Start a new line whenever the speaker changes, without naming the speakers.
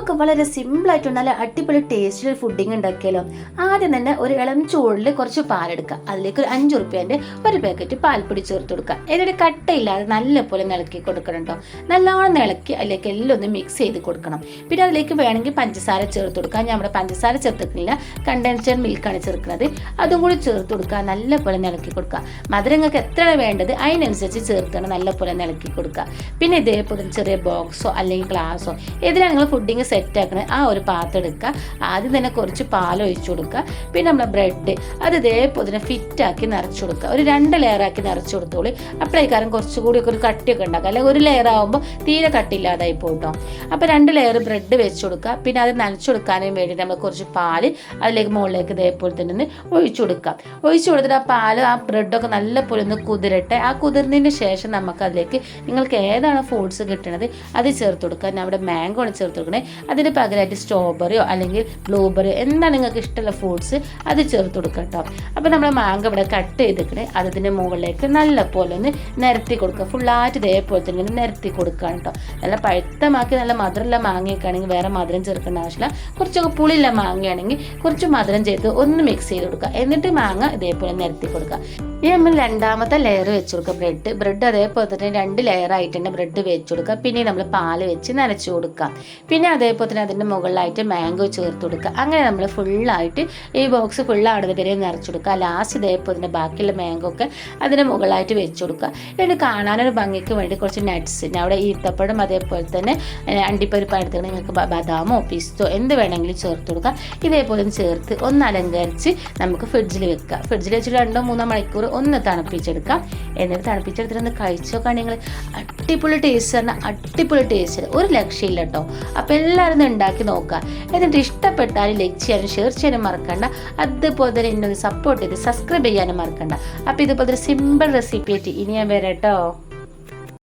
നമുക്ക് വളരെ സിമ്പിളായിട്ട് നല്ല അടിപൊളി ടേസ്റ്റിൽ ഫുഡിങ് ഉണ്ടാക്കിയാലോ ആദ്യം തന്നെ ഒരു ഇളം ചൂടിൽ കുറച്ച് പാലെടുക്കുക അതിലേക്ക് ഒരു അഞ്ച് റുപ്യേന്റെ ഒരു പാക്കറ്റ് പാൽപ്പൊടി ചേർത്ത് കൊടുക്കുക. എന്നിട്ട് കട്ടയില്ലാതെ നല്ലപോലെ ഇളക്കി കൊടുക്കണം കേട്ടോ നല്ലോണം ഇളക്കി അതിലേക്ക് എല്ലാം ഒന്ന് മിക്സ് ചെയ്ത് കൊടുക്കണം. പിന്നെ അതിലേക്ക് വേണമെങ്കിൽ പഞ്ചസാര ചേർത്ത് കൊടുക്കുക. ഇവിടെ പഞ്ചസാര ചേർത്തിട്ടില്ല. കണ്ടൻസ്ഡ് മിൽക്കാണ് ചേർക്കുന്നത്. അതും കൂടി ചേർത്ത് കൊടുക്കുക. നല്ലപോലെ ഇളക്കി കൊടുക്കുക. മധുരങ്ങൾക്ക് എത്ര വേണ്ടത് അതിനനുസരിച്ച് ചേർക്കണം നല്ലപോലെ ഇളക്കി കൊടുക്കുക. പിന്നെ ഇതേപോലെ ചെറിയ ബോക്സോ അല്ലെങ്കിൽ ഗ്ലാസോ ഏതിലാണ് നിങ്ങൾ ഫുഡിങ് സെറ്റ് ആക്കണ ആ ഒരു പാത്രം എടുക്കുക. ആദ്യം തന്നെ കുറച്ച് പാൽ ഒഴിച്ചു കൊടുക്കുക. പിന്നെ നമ്മുടെ ബ്രെഡ് അത് ഇതേപോലെ തന്നെ ഫിറ്റാക്കി നിറച്ച് കൊടുക്കുക. ഒരു രണ്ട് ലെയർ ആക്കി നിറച്ച് കൊടുത്തോളി. അപ്പോഴേക്കാരം കുറച്ചുകൂടി ഒക്കെ ഒരു കട്ടിയൊക്കെ ഉണ്ടാക്കുക. അല്ലെങ്കിൽ ഒരു ലെയർ ആകുമ്പോൾ തീരെ കട്ടില്ലാതായി പോട്ടോ അപ്പോൾ രണ്ട് ലെയർ ബ്രെഡ് വെച്ച് കൊടുക്കുക. പിന്നെ അത് നനച്ചു കൊടുക്കാനും വേണ്ടി നമ്മൾ കുറച്ച് പാൽ അതിലേക്ക് മുകളിലേക്ക് ഇതേപോലെ തന്നെ ഒന്ന് ഒഴിച്ചു കൊടുക്കുക. ഒഴിച്ചു കൊടുത്തിട്ട് ആ പാൽ ആ ബ്രെഡൊക്കെ നല്ല പോലെ ഒന്ന് കുതിരട്ടെ. ആ കുതിർന്നതിന് ശേഷം നമുക്ക് അതിലേക്ക് നിങ്ങൾക്ക് ഏതാണ് ഫ്രൂട്ട്സ് കിട്ടണത് അത് ചേർത്ത് കൊടുക്കുക. അവിടെ മാംഗോ ആണ് ചേർത്ത് കൊടുക്കണേ. അതിന് പകരമായിട്ട് സ്ട്രോബെറിയോ അല്ലെങ്കിൽ ബ്ലൂബെറിയോ എന്താണ് നിങ്ങൾക്ക് ഇഷ്ടമുള്ള ഫ്രൂട്ട്സ് അത് ചേർത്ത് കൊടുക്കുക കേട്ടോ അപ്പോൾ നമ്മൾ മാങ്ങ ഇവിടെ കട്ട് ചെയ്തിട്ട് അത് ഇതിന്റെ മുകളിലേക്ക് നല്ല പോലെ ഒന്ന് നിരത്തി കൊടുക്കുക. ഫുള്ളായിട്ട് ഇതേപോലെ തന്നെ നിരത്തി കൊടുക്കുകയാണ് കേട്ടോ നല്ല പഴുത്തമാക്കി നല്ല മധുരമുള്ള മാങ്ങയൊക്കെ ആണെങ്കിൽ വേറെ മധുരം ചേർക്കേണ്ട ആവശ്യമില്ല. കുറച്ചൊക്കെ പുളിയുള്ള മാങ്ങയാണെങ്കിൽ കുറച്ച് മധുരം ചേർത്ത് ഒന്ന് മിക്സ് ചെയ്ത് കൊടുക്കുക. എന്നിട്ട് മാങ്ങ ഇതേപോലെ നിരത്തി കൊടുക്കുക. ഇനി നമ്മൾ രണ്ടാമത്തെ ലെയർ വെച്ച് കൊടുക്കുക. ബ്രെഡ് ബ്രെഡ് അതേപോലെ തന്നെ രണ്ട് ലെയർ ആയിട്ട് തന്നെ ബ്രെഡ് വെച്ച് കൊടുക്കുക. പിന്നെ നമ്മൾ പാൽ വെച്ച് നനച്ച് കൊടുക്കുക. പിന്നെ അതേപോലെ തന്നെ അതിന്റെ മുകളിലായിട്ട് മാംഗോ ചേർത്ത് കൊടുക്കുക. അങ്ങനെ നമ്മൾ ഫുള്ളായിട്ട് ഈ ബോക്സ് ഫുള്ളാണത് വരെ നിറച്ച് കൊടുക്കുക. ലാസ്റ്റ് ഇതേപോലെ തന്നെ ബാക്കിയുള്ള മാംഗോ ഒക്കെ അതിന്റെ മുകളിലായിട്ട് വെച്ച് കൊടുക്കുക. എന്നിട്ട് കാണാനൊരു ഭംഗിക്ക് വേണ്ടി കുറച്ച് നട്ട്സ് അവിടെ ഈത്തപ്പഴം അതേപോലെ തന്നെ അണ്ടിപ്പരിപ്പ് എടുത്തിട്ട് നിങ്ങൾക്ക് ബദാമോ പിസ്തോ എന്ത് വേണമെങ്കിലും ചേർത്ത് കൊടുക്കുക. ഇതേപോലെ ചേർത്ത് ഒന്ന് അലങ്കരിച്ച് നമുക്ക് ഫ്രിഡ്ജിൽ വെക്കുക. ഫ്രിഡ്ജിൽ വെച്ചിട്ട് രണ്ടോ മൂന്നോ മണിക്കൂർ ഒന്ന് തണുപ്പിച്ചെടുക്കാം എന്നിട്ട് തണുപ്പിച്ചെടുത്തിട്ട് ഒന്ന് കഴിച്ചോക്കാണ് നിങ്ങൾ അടിപൊളി ടേസ്റ്റ് പറഞ്ഞാൽ അടിപൊളി ടേസ്റ്റ് ഒരു ലക്ഷ്യമില്ല കേട്ടോ അപ്പോൾ എല്ലാവരും ഒന്ന് ഉണ്ടാക്കി നോക്കുക. എന്നിട്ട് ഇഷ്ടപ്പെട്ടാൽ ലൈക്ക് ചെയ്യാനും ഷെയർ ചെയ്യാനും മറക്കണ്ട. അതുപോലെ തന്നെ എന്നെ സപ്പോർട്ട് ചെയ്ത് സബ്സ്ക്രൈബ് ചെയ്യാനും മറക്കണ്ട. അപ്പോൾ ഇതുപോലെ ഒരു സിമ്പിൾ റെസിപ്പി ആയിട്ട് ഇനി ഞാൻ വരാം കേട്ടോ